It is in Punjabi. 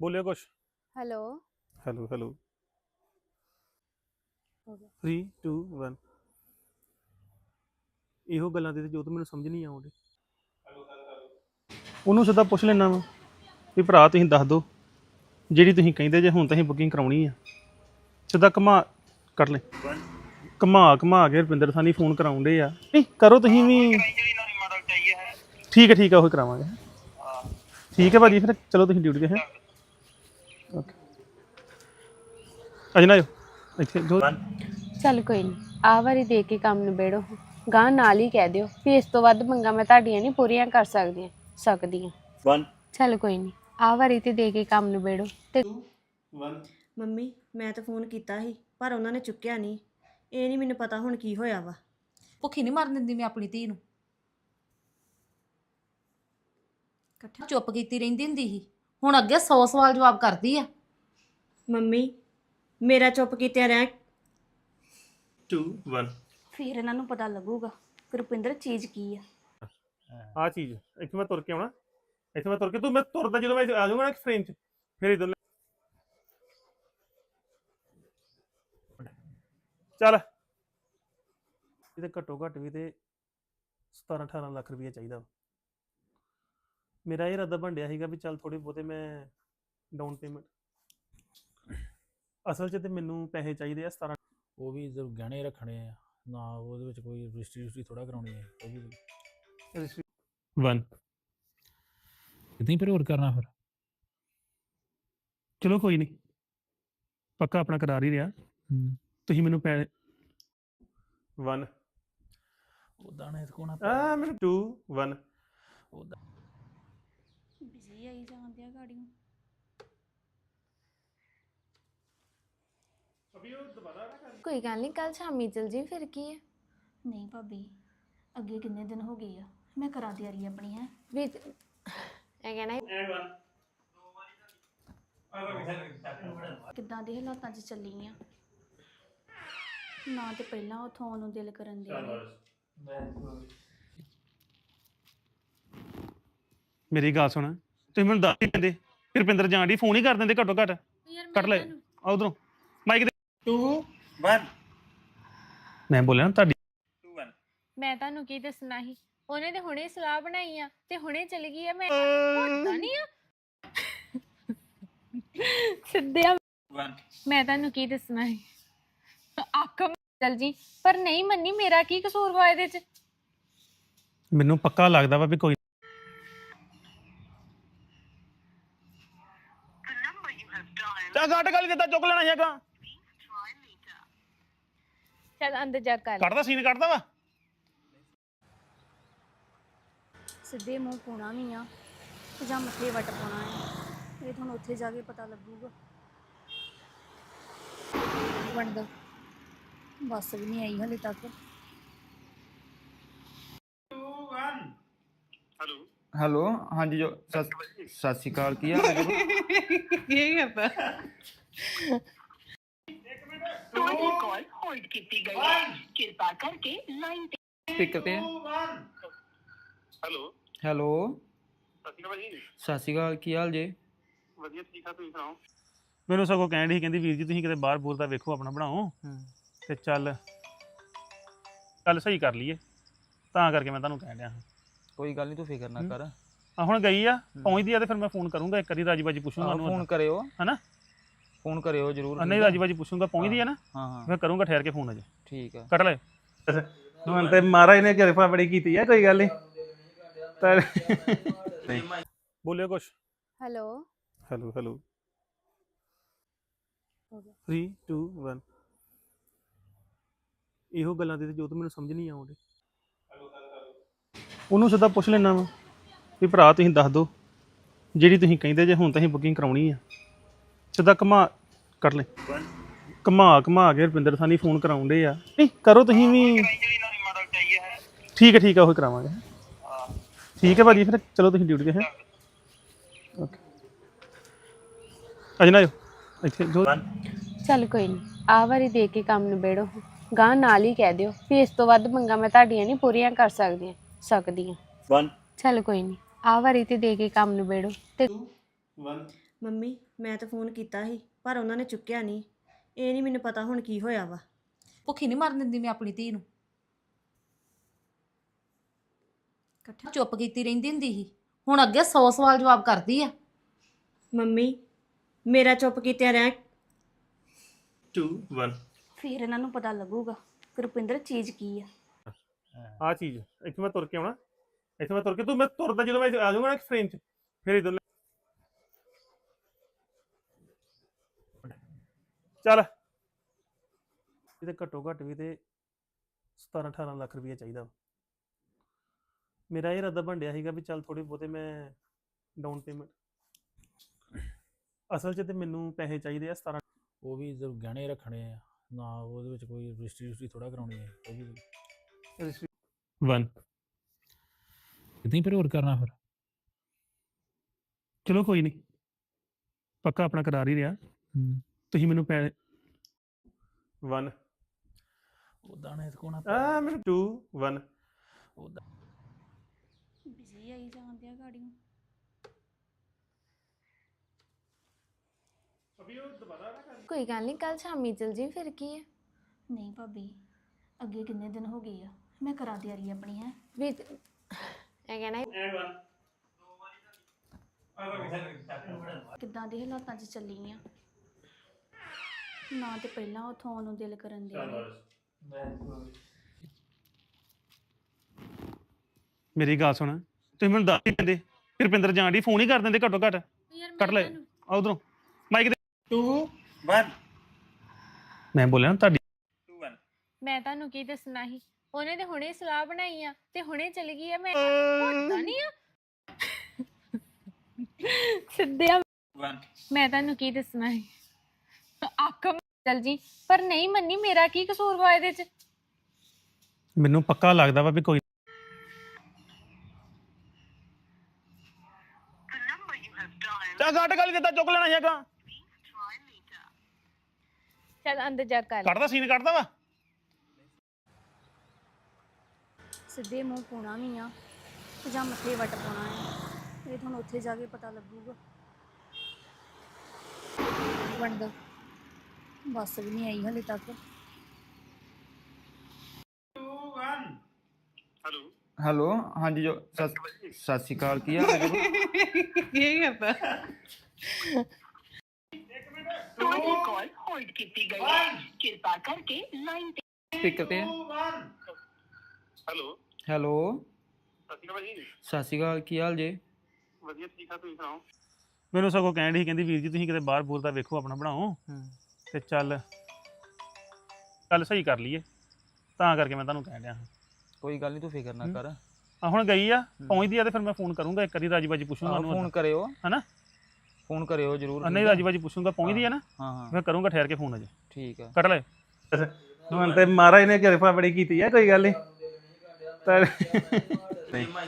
ਬੋਲਿਓ ਕੁਛ। ਹੈਲੋ। Hello hello. ਹੋ ਗਿਆ। 3 2 1 ਇਹੋ ਗੱਲਾਂ ਦੇ ਤੇ ਜੋ ਤੂੰ ਮੈਨੂੰ ਸਮਝ ਨਹੀਂ ਆਉਂਦੇ। ਉਹਨੂੰ ਸਿੱਧਾ ਪੁੱਛ ਲੈਣਾ ਵਾ ਵੀ ਭਰਾ ਤੁਸੀਂ ਦੱਸ ਦਿਓ ਜਿਹੜੀ ਤੁਸੀਂ ਕਹਿੰਦੇ ਜੇ ਹੁਣ ਤਾਂ ਅਸੀਂ ਬੁਕਿੰਗ ਕਰਾਉਣੀ ਆ। ਸਿੱਧਾ ਘਮਾ ਕਰ ਲੈ। ਘਮਾ ਘਮਾ ਕੇ ਰੁਪਿੰਦਰ ਸਾਨੀ ਫੋਨ ਕਰਾਉਂਦੇ ਆ। ਨਹੀਂ ਕਰੋ ਤੁਸੀਂ ਵੀ। ਠੀਕ ਹੈ ਠੀਕ ਹੈ ਉਹ ਕਰਾਵਾਂਗੇ। ਠੀਕ ਹੈ ਭਾਜੀ ਫਿਰ ਚਲੋ ਤੁਸੀਂ ਡਿਊਟੀ ਤੇ ਅਜਨਾ ਆਇਓ ਇੱਥੇ ਜੋ ਚੱਲ ਕੋਈ ਨਹੀਂ ਆ ਵਾਰੀ ਦੇ ਕੇ ਕੰਮ ਨਿਬੇੜੋ। ਗਾਂ ਨਾਲ ਹੀ ਕਹਿ ਦਿਓ ਵੀ ਇਸ ਤੋਂ ਵੱਧ ਮੰਗਾਂ ਮੈਂ ਤੁਹਾਡੀਆਂ ਨਹੀਂ ਪੂਰੀਆਂ ਕਰ ਸਕਦੀਆਂ ਸਕਦੀਆਂ। 1 ਚੱਲ ਕੋਈ ਨਹੀਂ ਆ ਵਾਰੀ ਤੇ ਦੇ ਕੇ ਕੰਮ ਨਿਬੇੜੋ। ਤੇ 1 ਮੰਮੀ ਮੈਂ ਤਾਂ ਫੋਨ ਕੀਤਾ ਸੀ ਪਰ ਉਹਨਾਂ ਨੇ ਚੁੱਕਿਆ ਨਹੀਂ ਇਹ ਨਹੀਂ ਮੈਨੂੰ ਪਤਾ ਹੁਣ ਕੀ ਹੋਇਆ ਵਾ। ਭੁੱਖੀ ਨਹੀਂ ਮਰਨ ਦਿੰਦੀ ਮੈਂ ਆਪਣੀ ਧੀ ਨੂੰ। ਇਕੱਠੇ ਚੁੱਪ ਕੀਤੀ ਰਹਿੰਦੀ ਹੁੰਦੀ ਸੀ। ਹੁਣ ਅੱਗੇ 100 ਸਵਾਲ ਜਵਾਬ ਕਰਦੀ ਆ। ਮੰਮੀ ਮੇਰਾ ਚੁੱਪ ਕੀਤਿਆਂ ਰਹਿ। 2 1 ਫਿਰ ਇਹਨਾਂ ਨੂੰ ਪਤਾ ਲੱਗੂਗਾ ਕਿ ਰੁਪਿੰਦਰ ਚੀਜ਼ ਕੀ ਆ। ਆ ਚੀਜ਼ ਇੱਥੇ ਮੈਂ ਤੁਰ ਕੇ ਆਉਣਾ। ਇੱਥੇ ਮੈਂ ਤੁਰ ਕੇ ਤੂੰ ਮੈਂ ਤੁਰਦਾ ਜਦੋਂ ਮੈਂ ਆ ਜਾਊਂਗਾ ਨਾ ਫਰੇਮ 'ਚ ਫਿਰ ਇਧਰ ਚੱਲ। ਇਹਦੇ ਘੱਟੋ ਘੱਟ ਵੀ ਤੇ 17 18 ਲੱਖ ਰੁਪਏ ਚਾਹੀਦਾ। ਵਾ। ਮੇਰਾ ਇਹ ਇਰਾਦਾ ਬਣਿਆ ਸੀਗਾ ਵੀ ਚੱਲ ਥੋੜੇ ਬਹੁਤੇ ਮੈਂ ਡਾਊਨ ਪੇਮੈਂਟ ਅਸਲ 'ਚ ਤੇ ਮੈਨੂੰ ਪੈਸੇ ਚਾਹੀਦੇ ਆ 17 ਉਹ ਵੀ ਜਦ ਗਹਿਣੇ ਰੱਖਣੇ ਆ। ਨਾ ਉਹਦੇ ਵਿੱਚ ਕੋਈ ਰਜਿਸਟਰੀ ਰਜਿਸਟਰੀ ਥੋੜਾ ਕਰਾਉਣੀ ਹੈ ਉਹ ਵੀ 1 ਇਦਾਂ ਫਿਰ ਹੋਰ ਕਰਨਾ ਫਿਰ? ਚਲੋ ਕੋਈ ਨਹੀਂ ਪੱਕਾ ਆਪਣਾ ਕਰਾਰ ਹੀ ਰਿਹਾ। ਤੁਸੀਂ ਮੈਨੂੰ ਪੈ 1 ਉਦਾਂ ਨੇ ਕੋਣਾ ਆ? ਮੈਨੂੰ 2 1 ਉਦਾਂ ਬਿਜ਼ੀ ਆਈ ਜਾਂਦੇ ਆ ਗਾੜੀ ਨੂੰ। ਕੋਈ ਗੱਲ ਨਹੀਂ ਕੱਲ ਸ਼ਾਮੀ ਚਲ ਜੀ ਫਿਰ ਕੀ ਹੈ ਨਹੀਂ ਭਾਬੀ ਅੱਗੇ ਕਿੰਨੇ ਦਿਨ ਹੋ ਗਏ ਆ? ਮੈਂ ਕਰਾਂ ਤਿਆਰੀ ਆਪਣੀ ਹੈ। ਵੀ ਇਹ ਕਹਿਣਾ ਕਿੱਦਾਂ ਦੇ ਹਾਲਾਤਾਂ 'ਚ ਚੱਲੀ ਆ? ਨਾ ਤੇ ਪਹਿਲਾਂ ਉਥੋਂ ਆਉਣ ਨੂੰ ਦਿਲ ਕਰਨ ਦੇ। ਮੇਰੀ ਗੱਲ ਸੁਣ। ਤੁਸੀਂ ਮੈਨੂੰ ਦੱਸ ਹੀ ਦਿੰਦੇ। ਫਿਰ ਰੁਪਿੰਦਰ ਜਾਣ ਦੀ ਫੋਨ ਹੀ ਕਰ ਦਿੰਦੇ ਘੱਟੋ ਘੱਟ। ਕੱਟ ਲੈ। ਆ ਉਧਰੋਂ। ਮਾਈਕ ਦੇ 2 1 ਮੈਂ ਬੋਲਿਆ ਨਾ ਤੁਹਾਡੀ 2 1 ਮੈਂ ਤੁਹਾਨੂੰ ਕੀ ਦੱਸਣਾ ਸੀ? ਉਹਨੇ ਤੇ ਹੁਣੇ ਸਲਾਹ ਬਣਾਈ ਆ ਤੇ ਹੁਣੇ ਚਲੀ ਗਈ ਆ। ਮੈਂ ਪਤਾ ਨਹੀਂ ਆ। ਸਿੱਧਿਆ 1 ਮੈਂ ਤੁਹਾਨੂੰ ਕੀ ਦੱਸਣਾ ਸੀ? ਅੱਖ ਚਲ ਜੀ। ਪਰ ਨਹੀਂ ਮੰਨੀ ਮੇਰਾ ਕੀ ਕਸੂਰ ਵਾ ਇਹਦੇ ਚ? ਮੈਨੂੰ ਪੱਕਾ ਲੱਗਦਾ ਵਾ ਵੀ ਕੋਈ ਚਾ ਘਾਟ ਗਾਲੀ ਦਿੱਤਾ ਚੁੱਕ ਲੈਣਾ ਹੈਗਾ ਚੱਲ ਅੰਦਰ ਜਾ ਕਰ। ਕੱਢਦਾ ਸੀਨ ਕੱਢਦਾ ਵਾ? ਸਿੱਧੇ ਮੂੰਹ ਪਾਉਣਾ ਵੀ ਆ ਤੇ ਜਾਂ ਮੱਥੇ ਵੱਟ ਪਾਉਣਾ ਹੈ ਇਹ ਤੁਹਾਨੂੰ ਉੱਥੇ ਜਾ ਕੇ ਪਤਾ ਲੱਗੂਗਾ। ਵੰਡ ਬੱਸ ਵੀ ਨਹੀਂ ਆਈ ਹਲੇ ਤੱਕ। ਹੈਲੋ ਹਾਂਜੀ ਜੋ ਸਤਿ ਸਤਿ ਸ਼੍ਰੀ ਅਕਾਲ ਕੀ ਹਾਲ ਹੈ ਜੀ? ਤੁਹਾਡੀ ਕਾਲ ਹੋਲਡ ਕੀਤੀ ਗਈ ਹੈ। ਕਿਰਪਾ ਕਰਕੇ ਲਾਈਨ ਤੇ ਸਪੀਕਰ ਤੇ ਹੈਲੋ ਹੈਲੋ। ਸਤਿ ਸ਼੍ਰੀ ਅਕਾਲ ਜੀ। ਸਤਿ ਸ਼੍ਰੀ ਅਕਾਲ ਕੀ ਹਾਲ ਜੇ? ਵਧੀਆ ਠੀਕ ਠਾਕ ਤੁਸੀਂ ਸੁਣਾਓ? ਮੈਨੂੰ ਸਗੋਂ ਕਹਿਣ ਦੀ ਕਹਿੰਦੀ ਵੀਰ ਜੀ ਤੁਸੀਂ ਕਿਤੇ ਬਾਹਰ ਬੂਰ ਦਾ ਵੇਖੋ ਆਪਣਾ ਬਣਾਓ। ਤੇ ਚੱਲ ਚੱਲ ਸਹੀ ਕਰ ਲਈਏ। ਤਾਂ ਕਰਕੇ ਮੈਂ ਤੁਹਾਨੂੰ ਕਹਿਣ ਡਿਆ ਹਾਂ। ਕੋਈ ਗੱਲ ਨਹੀਂ ਤੂੰ ਫਿਕਰ ਨਾ ਕਰ। ਆ ਹੁਣ ਗਈ ਆ ਪਹੁੰਚਦੀ ਆ ਤੇ ਫਿਰ ਮੈਂ ਫੋਨ ਕਰੂੰਗਾ ਇੱਕ ਵਾਰੀ ਰਾਜੀ ਬਾਜੀ ਪੁੱਛੂੰਗਾ ਉਹਨੂੰ ਫੋਨ ਕਰਿਓ। ਹਨਾ? ਫੋਨ ਕਰਿਓ ਜਰੂਰ। ਨਹੀਂ ਰਾਜੀ ਬਾਜੀ ਪੁੱਛੂੰਗਾ ਪਹੁੰਚਦੀ ਆ ਨਾ? ਹਾਂ ਹਾਂ ਮੈਂ ਕਰੂੰਗਾ ਠਹਿਰ ਕੇ ਫੋਨ ਅਜੇ। ਠੀਕ ਆ। ਕੱਟ ਲੈ। ਹੁਣ ਤੇ ਮਹਾਰਾਜ ਨੇ ਕਿਰਪਾ ਬੜੀ ਕੀਤੀ ਆ ਕੋਈ ਗੱਲ ਨਹੀਂ ਤਾਂ ਬੋਲਿਓ ਕੁਛ। ਹੈਲੋ। Hello hello. ਹੋ ਗਿਆ। 3 2 1 ਇਹੋ ਗੱਲਾਂ ਦੇ ਤੇ ਜੋ ਤੂੰ ਮੈਨੂੰ ਸਮਝ ਨਹੀਂ ਆਉਂਦੇ। ਉਹਨੂੰ ਸਿੱਧਾ ਪੁੱਛ ਲੈਣਾ ਵਾ ਵੀ ਭਰਾ ਤੁਸੀਂ ਦੱਸ ਦਿਓ, ਜਿਹੜੀ ਤੁਸੀਂ ਕਹਿੰਦੇ ਜੇ ਹੁਣ ਤਾਂ ਅਸੀਂ ਬੁਕਿੰਗ ਕਰਾਉਣੀ ਆ। ਸਿੱਧਾ ਘਮਾ ਕਰ ਲੈ। ਘਮਾ ਘਮਾ ਕੇ ਰੁਪਿੰਦਰ ਸਾਨੀ ਫੋਨ ਕਰਾਉਂਦੇ ਆ। ਨਹੀਂ, ਕਰੋ ਤੁਸੀਂ ਵੀ। ਠੀਕ ਹੈ ਠੀਕ ਹੈ, ਉਹ ਕਰਾਵਾਂਗੇ। ਠੀਕ ਹੈ ਭਾਜੀ, ਫਿਰ ਚਲੋ ਤੁਸੀਂ ਡਿਊਟੀ ਤੇ ਹੈ ਓਕੇ ਅਜਨਾ ਆਇਓ। ਇੱਥੇ ਜੋ ਚੱਲ ਕੋਈ ਨਹੀਂ ਆ ਵਾਰੀ ਦੇ ਕੇ ਕੰਮ ਨਿਬੇੜੋ। ਗਾਂ ਨਾਲ ਹੀ ਕਹਿ ਦਿਓ ਵੀ ਇਸ ਤੋਂ ਵੱਧ ਮੰਗਾਂ ਮੈਂ ਤੁਹਾਡੀਆਂ ਨਹੀਂ ਪੂਰੀਆਂ ਕਰ ਸਕਦੀਆਂ ਸਕਦੀਆਂ 1 ਚੱਲ ਕੋਈ ਨਹੀਂ ਆ ਵਾਰੀ ਤੇ ਦੇ ਕੇ ਕੰਮ ਨਿਬੇੜੋ। ਤੇ 1 ਮੰਮੀ ਮੈਂ ਤਾਂ ਫੋਨ ਕੀਤਾ ਸੀ ਪਰ ਉਹਨਾਂ ਨੇ ਚੁੱਕਿਆ ਨਹੀਂ ਇਹ ਨਹੀਂ ਮੈਨੂੰ ਪਤਾ ਹੁਣ ਕੀ ਹੋਇਆ ਵਾ। ਭੁੱਖੀ ਨਹੀਂ ਮਰਨ ਦਿੰਦੀ ਮੈਂ ਆਪਣੀ ਧੀ ਨੂੰ। ਚੁੱਪ ਕੀਤੀ ਰਹਿੰਦੀ ਹੁੰਦੀ ਸੀ। ਹੁਣ ਅੱਗੇ 100 ਸਵਾਲ ਜਵਾਬ ਕਰਦੀ ਆ। ਮੰਮੀ ਮੇਰਾ ਚੁੱਪ ਕੀਤਿਆਂ ਰਹਿ। 2 1 ਫਿਰ ਇਹਨਾਂ ਨੂੰ ਪਤਾ ਲੱਗੂਗਾ ਕਿ ਰੁਪਿੰਦਰ ਚੀਜ਼ ਕੀ ਆ। ਆ ਚੀਜ਼ ਇੱਥੇ ਮੈਂ ਤੁਰ ਕੇ ਆਉਣਾ। ਇੱਥੇ ਮੈਂ ਤੁਰ ਕੇ ਤੂੰ ਮੈਂ ਤੁਰਦਾ ਜਦੋਂ ਮੈਂ ਆ ਜਾਊਂਗਾ ਨਾ ਫਰੇਮ 'ਚ ਫਿਰ ਇਧਰ ਚੱਲ। ਇਹਦੇ ਘੱਟੋ ਘੱਟ ਵੀ ਤੇ 17 18 ਲੱਖ ਰੁਪਏ ਚਾਹੀਦਾ। ਮੇਰਾ ਇਹ ਇਰਾਦਾ ਬਣਿਆ ਸੀਗਾ ਵੀ ਚੱਲ ਥੋੜੇ ਬਹੁਤੇ ਮੈਂ ਡਾਊਨ ਪੇਮੈਂਟ ਅਸਲ 'ਚ ਤੇ ਮੈਨੂੰ ਪੈਸੇ ਚਾਹੀਦੇ ਆ 17 ਉਹ ਵੀ ਜਦ ਗਹਿਣੇ ਰੱਖਣੇ ਆ ਨਾ ਉਹਦੇ ਵਿੱਚ ਕੋਈ ਰਜਿਸਟਰੀ ਥੋੜਾ ਕਰਾਉਣੀ ਹੈ ਉਹ ਵੀ 1 ਕਿਤੇ ਫਿਰ ਹੋਰ ਕਰਨਾ ਫਿਰ? ਚਲੋ ਕੋਈ ਨਹੀਂ ਪੱਕਾ ਆਪਣਾ ਕਰਾਰ ਹੀ ਰਿਹਾ। ਤੁਸੀਂ ਮੈਨੂੰ ਪੈ 1 ਉਦਾਂ ਨੇ ਕੋਣਾ ਆ ਮੈਨੂੰ 2 1 ਉਦਾਂ ਬਿਜ਼ੀ ਆਈ ਜਾਂਦੇ ਆ ਗਾੜੀਆਂ ਕੋਈ ਗੱਲ ਨਹੀਂ ਕੱਲ ਸ਼ਾਮੀ ਚਲ ਜੀ ਫਿਰ ਕੀ ਹੈ ਨਹੀਂ ਭਾਬੀ ਅੱਗੇ ਕਿੰਨੇ ਦਿਨ ਹੋ ਗਏ ਆ? ਮੈਂ ਕਰਾ ਤਿਆਰੀ ਆਪਣੀ ਹੈ। ਵੀ ਇਹ ਕਹਿਣਾ ਕਿੱਦਾਂ ਦੇ ਹਾਲਾਤਾਂ 'ਚ ਚੱਲੀ ਆ? ਨਾ ਤੇ ਪਹਿਲਾਂ ਉਥੋਂ ਆਉਣ ਨੂੰ ਦਿਲ ਕਰਨ ਦੇ। ਮੇਰੀ ਗੱਲ ਸੁਣ। ਤੁਸੀਂ ਮੈਨੂੰ ਦੱਸ ਹੀ ਦਿੰਦੇ। ਫਿਰ ਪਿੰਦਰ ਜਾਣ ਦੀ ਫੋਨ ਹੀ ਕਰ ਦਿੰਦੇ ਘੱਟੋ ਘੱਟ। ਕੱਟ ਲੈ। ਆ ਉਧਰੋਂ। ਮਾਈਕ ਦੇ 2 1 ਮੈਂ ਬੋਲਿਆ ਨਾ ਤੁਹਾਡੀ 2 1 ਮੈਂ ਤੁਹਾਨੂੰ ਕੀ ਦੱਸਣਾ ਸੀ? ਉਹਨੇ ਤੇ ਹੁਣੇ ਸਲਾਹ ਬਣਾਈ ਆ ਤੇ ਹੁਣੇ ਚਲ ਗਈ ਆ ਮੈਂ। ਪਤਾ ਨਹੀਂ ਆ। ਸਿੱਧਿਆ 1 ਮੈਂ ਤੁਹਾਨੂੰ ਕੀ ਦੱਸਣਾ ਸੀ? ਅੱਖ ਚਲ ਜੀ ਪਰ ਨਹੀਂ ਮੰਨੀ ਮੇਰਾ ਕੀ ਕਸੂਰ ਵਾ ਇਹਦੇ ਚ? ਮੈਨੂੰ ਪੱਕਾ ਲੱਗਦਾ ਵਾ ਵੀ ਕੋਈ ਚਾ ਘੱਟ ਗੱਲ ਕਿੱਦਾਂ ਚੁੱਕ ਲੈਣਾ ਹੈਗਾ. ਚੱਲ ਅੰਦਰ ਜਾ ਕਰ ਕੱਢਦਾ ਸੀਨ ਕੱਢਦਾ ਵਾ। ਸਿੱਧੇ ਮੂੰਹ ਪੋਣਾ ਵੀ ਆ ਤੇ ਜਾਂ ਮੱਥੇ ਵੱਟ ਪਾਉਣਾ ਹੈ ਇਹ ਤੁਹਾਨੂੰ ਉੱਥੇ ਜਾ ਕੇ ਪਤਾ ਲੱਗੂਗਾ। ਵੰਡ ਬੱਸ ਵੀ ਨਹੀਂ ਆਈ ਹਲੇ ਤੱਕ। ਹੈਲੋ। ਹੈਲੋ ਹਾਂਜੀ ਜੋ ਸਤਿ ਸਤਿ ਸ਼੍ਰੀ ਅਕਾਲ ਕੀ ਹਾਲ ਹੈ ਜੀ? ਤੁਹਾਡੀ ਕਾਲ ਹੋਲਡ ਕੀਤੀ ਗਈ ਹੈ। ਕਿਰਪਾ ਕਰਕੇ ਲਾਈਨ ਤੇ ਸਪੀਕਰ ਤੇ ਹੈਲੋ। ਹੈਲੋ। ਸਤਿ ਸ਼੍ਰੀ ਅਕਾਲ ਭਾਜੀ। ਸਤਿ ਸ਼੍ਰੀ ਅਕਾਲ ਕੀ ਹਾਲ ਜੇ? ਵਧੀਆ ਠੀਕ ਆ ਤੁਸੀਂ ਸੁਣਾਓ? ਮੈਨੂੰ ਸਗੋਂ ਕਹਿਣ ਡਈ ਸੀ ਕਹਿੰਦੀ ਵੀਰ ਜੀ ਤੁਸੀਂ ਕਿਤੇ ਬਾਹਰ ਬੂਰ ਦਾ ਵੇਖੋ ਆਪਣਾ ਬਣਾਓ। ਤੇ ਚੱਲ ਚੱਲ ਸਹੀ ਕਰ ਲਈਏ। ਤਾਂ ਕਰਕੇ ਮੈਂ ਤੁਹਾਨੂੰ ਕਹਿਣ ਡਿਆ ਹਾਂ। ਕੋਈ ਗੱਲ ਨਹੀਂ ਤੂੰ ਫਿਕਰ ਨਾ ਕਰ। ਆ ਹੁਣ ਗਈ ਆ ਪਹੁੰਚਦੀ ਆ ਤੇ ਫਿਰ ਮੈਂ ਫੋਨ ਕਰੂੰਗਾ ਇੱਕ ਵਾਰੀ ਰਾਜੀ ਬਾਜੀ ਪੁੱਛੂੰਗਾ ਉਹਨੂੰ ਫੋਨ ਕਰਿਓ। ਹਨਾ? ਫੋਨ ਕਰਿਓ ਜਰੂਰ ਨਹੀਂ ਰਾਜੀ ਬਾਜੀ ਪੁੱਛੂੰਗਾ ਪਹੁੰਚਦੀ ਆ ਨਾ? ਹਾਂ ਹਾਂ ਮੈਂ ਕਰੂੰਗਾ ਠਹਿਰ ਕੇ ਫੋਨ ਅਜੇ। ਠੀਕ ਆ। ਕੱਟ ਲੈ। ਹੁਣ ਤੇ ਮਹਾਰਾਜ ਨੇ ਕਿਰਪਾ ਬੜੀ ਕੀਤੀ ਆ ਕੋਈ ਗੱਲ ਨਹੀਂ Tá...